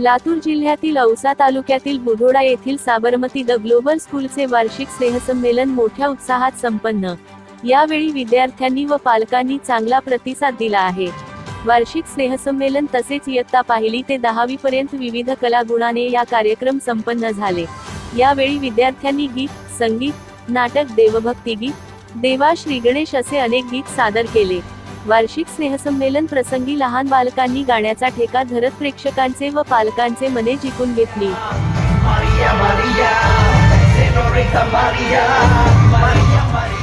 लातूर जिल्ह्यातील औसा तालुक्यातील बुधोडा येथील साबरमती द ग्लोबल स्कूलचे वार्षिक स्नेहसंमेलन मोठ्या उत्साहात संपन्न. यावेळी विद्यार्थ्यांनी व पालकांनी चांगला प्रतिसाद दिला आहे. वार्षिक स्नेहसंमेलन तसेच इयत्ता पाहिली ते दहावी पर्यंत विविध कलागुणाने या कार्यक्रम संपन्न झाले. यावेळी विद्यार्थ्यांनी गीत संगीत नाटक देवभक्ती गीत देवा श्री गणेश असे अनेक गीत सादर केले. वार्षिक स्नेहसंमेलन प्रसंगी लहान बालकांनी गाण्याचा ठेका धरत प्रेक्षकांचे व पालकांचे मने जिंकून घेतली.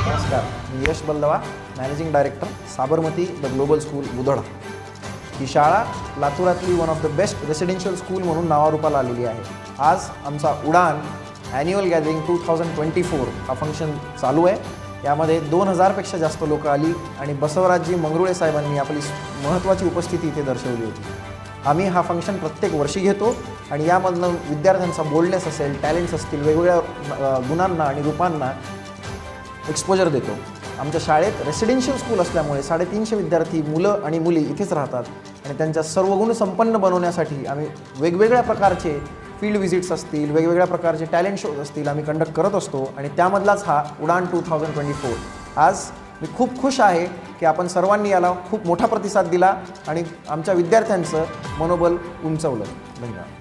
नमस्कार. मी Yash Ballava managing director Sabarmati the global school Budhada ही शाळा लातूरातली one of the best residential school म्हणून नावारूपाला आलेली आहे. आज आमचा Udaan annual gathering two thousand twenty four हा फंक्शन चालू आहे. यामध्ये दोन हजारपेक्षा जास्त लोकं आली आणि बसवराजजी मंगरुळे साहेबांनी आपली महत्त्वाची उपस्थिती इथे दर्शवली होती. आम्ही हा फंक्शन प्रत्येक वर्षी घेतो आणि यामधनं विद्यार्थ्यांचा बोल्डनेस असेल टॅलेंट्स असतील वेगवेगळ्या गुणांना आणि रूपांना एक्सपोजर देतो. आमच्या शाळेत रेसिडेन्शियल स्कूल असल्यामुळे साडेतीनशे विद्यार्थी मुलं आणि मुली इथेच राहतात आणि त्यांच्या सर्व गुण संपन्न बनवण्यासाठी आम्ही वेगवेगळ्या प्रकारचे फील्ड व्हिजिट्स असतील वेगवेगळ्या प्रकारचे टॅलेंट शोज असतील आम्ही कंडक्ट करत असतो आणि त्यामधलाच हा Udaan two thousand twenty four आज मी खूप खुश आहे की आपण सर्वांनी याला खूप मोठा प्रतिसाद दिला आणि आमच्या विद्यार्थ्यांचं मनोबल उंचवलं. धन्यवाद.